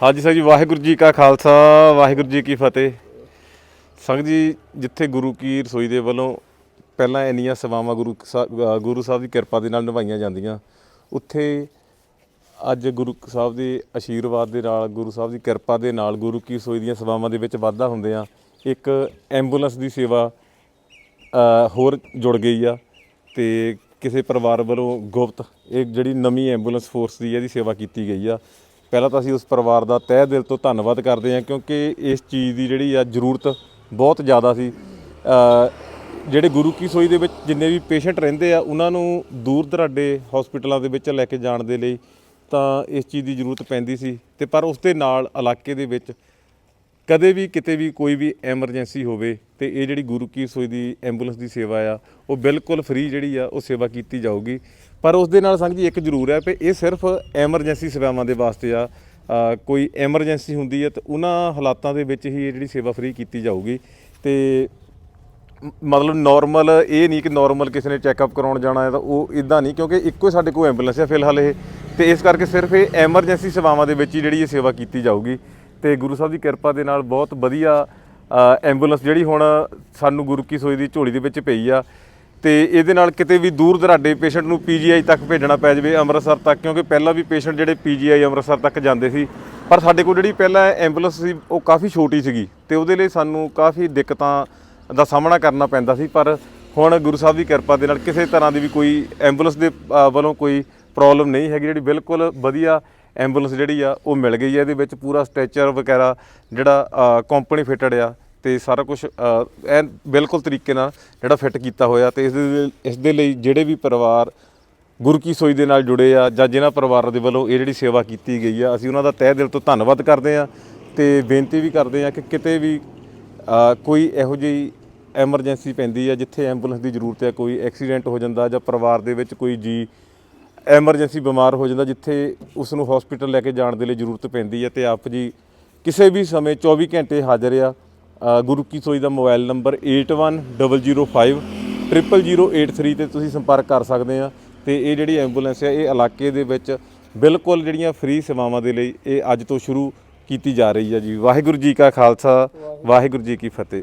ਹਾਂਜੀ ਸਾਹਿਬ ਜੀ, ਵਾਹਿਗੁਰੂ ਜੀ ਕਾ ਖਾਲਸਾ, ਵਾਹਿਗੁਰੂ ਜੀ ਕੀ ਫਤਿਹ। ਸੰਗਤ ਜੀ, ਜਿੱਥੇ ਗੁਰੂ ਕੀ ਰਸੋਈ ਦੇ ਵੱਲੋਂ ਪਹਿਲਾਂ ਇੰਨੀਆਂ ਸੇਵਾਵਾਂ ਗੁਰੂ ਸਾਹਿਬ ਗੁਰੂ ਸਾਹਿਬ ਦੀ ਕਿਰਪਾ ਦੇ ਨਾਲ ਨਿਭਾਈਆਂ ਜਾਂਦੀਆਂ, ਉੱਥੇ ਅੱਜ ਗੁਰੂ ਸਾਹਿਬ ਦੇ ਆਸ਼ੀਰਵਾਦ ਦੇ ਨਾਲ, ਗੁਰੂ ਸਾਹਿਬ ਦੀ ਕਿਰਪਾ ਦੇ ਨਾਲ ਗੁਰੂ ਕੀ ਰਸੋਈ ਦੀਆਂ ਸੇਵਾਵਾਂ ਦੇ ਵਿੱਚ ਵਾਧਾ ਹੁੰਦੇ ਹੁੰਦਿਆਂ ਇੱਕ ਐਂਬੂਲੈਂਸ ਦੀ ਸੇਵਾ ਹੋਰ ਜੁੜ ਗਈ ਆ ਤੇ ਕਿਸੇ ਪਰਿਵਾਰ ਵੱਲੋਂ ਗੁਪਤ, ਇਹ ਜਿਹੜੀ ਨਵੀਂ ਐਂਬੂਲੈਂਸ ਫੋਰਸ ਦੀ ਇਹਦੀ ਸੇਵਾ ਕੀਤੀ ਗਈ ਆ। ਪਹਿਲਾਂ ਤਾਂ ਅਸੀਂ ਉਸ ਪਰਿਵਾਰ ਦਾ ਤਹਿ ਦਿਲ ਤੋਂ ਧੰਨਵਾਦ ਕਰਦੇ ਹਾਂ ਕਿਉਂਕਿ ਇਸ ਚੀਜ਼ ਦੀ ਜਿਹੜੀ ਆ ਜ਼ਰੂਰਤ ਬਹੁਤ ਜ਼ਿਆਦਾ ਸੀ। ਜਿਹੜੇ ਗੁਰੂ ਕੀ ਸੋਈ ਦੇ ਵਿੱਚ ਜਿੰਨੇ ਵੀ ਪੇਸ਼ੈਂਟ ਰਹਿੰਦੇ ਆ, ਉਹਨਾਂ ਨੂੰ ਦੂਰ ਦਰਾਡੇ ਹਸਪੀਟਲਾਂ ਦੇ ਵਿੱਚ ਲੈ ਕੇ ਜਾਣ ਦੇ ਲਈ ਤਾਂ ਇਸ ਚੀਜ਼ ਦੀ ਜ਼ਰੂਰਤ ਪੈਂਦੀ ਸੀ। ਤੇ ਪਰ ਉਸ ਦੇ ਨਾਲ ਇਲਾਕੇ ਦੇ ਵਿੱਚ ਕਦੇ ਵੀ ਕਿਤੇ ਵੀ ਕੋਈ ਵੀ ਐਮਰਜੈਂਸੀ ਹੋਵੇ ਤੇ ਇਹ ਜਿਹੜੀ ਗੁਰੂ ਕੀ ਰਸੋਈ ਦੀ ਐਂਬੂਲੈਂਸ ਦੀ ਸੇਵਾ ਆ, ਉਹ ਬਿਲਕੁਲ ਫ੍ਰੀ ਜਿਹੜੀ ਆ, ਉਹ ਸੇਵਾ ਕੀਤੀ ਜਾਊਗੀ। ਪਰ ਉਸ ਦੇ ਨਾਲ ਸੰਗ ਜੀ ਇੱਕ ਜ਼ਰੂਰ ਹੈ ਕਿ ਇਹ ਸਿਰਫ ਐਮਰਜੈਂਸੀ ਸੇਵਾਵਾਂ ਦੇ ਵਾਸਤੇ ਆ। ਕੋਈ ਐਮਰਜੈਂਸੀ ਹੁੰਦੀ ਹੈ ਤਾਂ ਉਹਨਾਂ ਹਾਲਾਤਾਂ ਦੇ ਵਿੱਚ ਹੀ ਇਹ ਜਿਹੜੀ ਸੇਵਾ ਫ੍ਰੀ ਕੀਤੀ ਜਾਊਗੀ। ਤੇ ਮਤਲਬ ਨਾਰਮਲ ਇਹ ਨਹੀਂ ਕਿ ਨਾਰਮਲ ਕਿਸੇ ਨੇ ਚੈੱਕਅਪ ਕਰਾਉਣ ਜਾਣਾ ਹੈ ਤਾਂ ਉਹ ਇਦਾਂ ਨਹੀਂ, ਕਿਉਂਕਿ ਇੱਕੋ ਹੀ ਸਾਡੇ ਕੋਲ ਐਂਬੂਲੈਂਸ ਹੈ ਫਿਲਹਾਲ ਇਹ। ਤੇ ਇਸ ਕਰਕੇ ਸਿਰਫ ਇਹ ਐਮਰਜੈਂਸੀ ਸੇਵਾਵਾਂ ਦੇ ਵਿੱਚ ਹੀ ਜਿਹੜੀ ਇਹ ਸੇਵਾ ਕੀਤੀ ਜਾਊਗੀ। ਤੇ ਗੁਰੂ ਸਾਹਿਬ ਦੀ ਕਿਰਪਾ ਦੇ ਨਾਲ ਬਹੁਤ ਵਧੀਆ ਐਂਬੂਲੈਂਸ ਜਿਹੜੀ ਹੁਣ ਸਾਨੂੰ ਗੁਰੂ ਕੀ ਸੋਈ ਦੀ ਝੋਲੀ ਦੇ ਵਿੱਚ ਪਈ ਆ। ਤੇ ਇਹਦੇ ਨਾਲ ਕਿਤੇ ਵੀ ਦੂਰ ਦਰਾਡੇ ਪੇਸ਼ੈਂਟ ਨੂੰ ਪੀਜੀਆਈ ਤੱਕ ਭੇਜਣਾ ਪੈ ਜਾਵੇ ਅੰਮ੍ਰਿਤਸਰ ਤੱਕ, ਕਿਉਂਕਿ ਪਹਿਲਾਂ ਵੀ ਪੇਸ਼ੈਂਟ ਜਿਹੜੇ ਪੀਜੀਆਈ ਅੰਮ੍ਰਿਤਸਰ ਤੱਕ ਜਾਂਦੇ ਸੀ। ਪਰ ਸਾਡੇ ਕੋਲ ਜਿਹੜੀ ਪਹਿਲਾਂ ਐਂਬੂਲੈਂਸ ਸੀ, ਉਹ ਕਾਫੀ ਛੋਟੀ ਸੀਗੀ ਤੇ ਉਹਦੇ ਲਈ ਸਾਨੂੰ ਕਾਫੀ ਦਿੱਕਤਾਂ ਦਾ ਸਾਹਮਣਾ ਕਰਨਾ ਪੈਂਦਾ ਸੀ। ਪਰ ਹੁਣ ਗੁਰੂ ਸਾਹਿਬ ਦੀ ਕਿਰਪਾ ਦੇ ਨਾਲ ਕਿਸੇ ਤਰ੍ਹਾਂ ਦੀ ਵੀ ਕੋਈ ਐਂਬੂਲੈਂਸ ਦੇ ਵੱਲੋਂ ਕੋਈ ਪ੍ਰੋਬਲਮ ਨਹੀਂ ਹੈਗੀ। ਜਿਹੜੀ ਬਿਲਕੁਲ ਵਧੀਆ ਐਂਬੂਲੈਂਸ ਜਿਹੜੀ ਆ, ਉਹ ਮਿਲ ਗਈ ਆ। ਇਹਦੇ ਵਿੱਚ ਪੂਰਾ ਸਟ੍ਰੈਚਰ ਵਗੈਰਾ ਜਿਹੜਾ ਕੰਪਨੀ ਫਿਟਡ ਆ ਤੇ ਸਾਰਾ ਕੁਝ ਐਨ ਬਿਲਕੁਲ ਤਰੀਕੇ ਨਾਲ ਜਿਹੜਾ ਫਿੱਟ ਕੀਤਾ ਹੋਇਆ ਤੇ ਇਸ ਦੇ ਇਸ ਦੇ ਲਈ ਜਿਹੜੇ ਵੀ ਪਰਿਵਾਰ ਗੁਰੂ ਕੀ ਸੋਈ ਦੇ ਨਾਲ ਜੁੜੇ ਆ ਜਾਂ ਜਿਨ੍ਹਾਂ ਪਰਿਵਾਰਾਂ ਦੇ ਵੱਲੋਂ ਇਹ ਜਿਹੜੀ ਸੇਵਾ ਕੀਤੀ ਗਈ ਆ, ਅਸੀਂ ਉਹਨਾਂ ਦਾ ਤਹਿ ਦਿਲ ਤੋਂ ਧੰਨਵਾਦ ਕਰਦੇ ਆ ਤੇ ਬੇਨਤੀ ਵੀ ਕਰਦੇ ਆ ਕਿ ਕਿਤੇ ਵੀ ਕੋਈ ਇਹੋ ਜਿਹੀ ਐਮਰਜੈਂਸੀ ਪੈਂਦੀ ਆ ਜਿੱਥੇ ਐਂਬੂਲੈਂਸ ਦੀ ਜ਼ਰੂਰਤ ਹੈ ਕੋਈ ਐਕਸੀਡੈਂਟ ਹੋ ਜਾਂਦਾ ਜਾਂ ਪਰਿਵਾਰ ਦੇ ਵਿੱਚ ਕੋਈ ਜੀ ਐਮਰਜੈਂਸੀ ਬਿਮਾਰ ਹੋ ਜਾਂਦਾ ਜਿੱਥੇ ਉਸ ਨੂੰ ਹਸਪੀਟਲ ਲੈ ਕੇ ਜਾਣ ਦੇ ਲਈ ਜ਼ਰੂਰਤ ਪੈਂਦੀ ਹੈ ਤੇ ਆਪ ਜੀ ਕਿਸੇ ਵੀ ਸਮੇਂ 24 ਘੰਟੇ ਹਾਜ਼ਰ ਆ। ਗੁਰੂ ਕੀ ਸੋਈ ਦਾ ਮੋਬਾਈਲ ਨੰਬਰ 810005 00083 ਤੇ ਤੁਸੀਂ ਸੰਪਰਕ ਕਰ ਸਕਦੇ ਆ ਤੇ ਇਹ ਜਿਹੜੀ ਐਂਬੂਲੈਂਸ ਹੈ ਇਹ ਇਲਾਕੇ ਦੇ ਵਿੱਚ ਬਿਲਕੁਲ ਜਿਹੜੀਆਂ ਫ੍ਰੀ ਸੇਵਾਵਾਂ ਦੇ ਲਈ ਇਹ ਅੱਜ ਤੋਂ ਸ਼ੁਰੂ ਕੀਤੀ ਜਾ ਰਹੀ ਹੈ ਜੀ। ਵਾਹਿਗੁਰੂ ਜੀ ਕਾ ਖਾਲਸਾ, ਵਾਹਿਗੁਰੂ ਜੀ ਕੀ ਫਤਿਹ।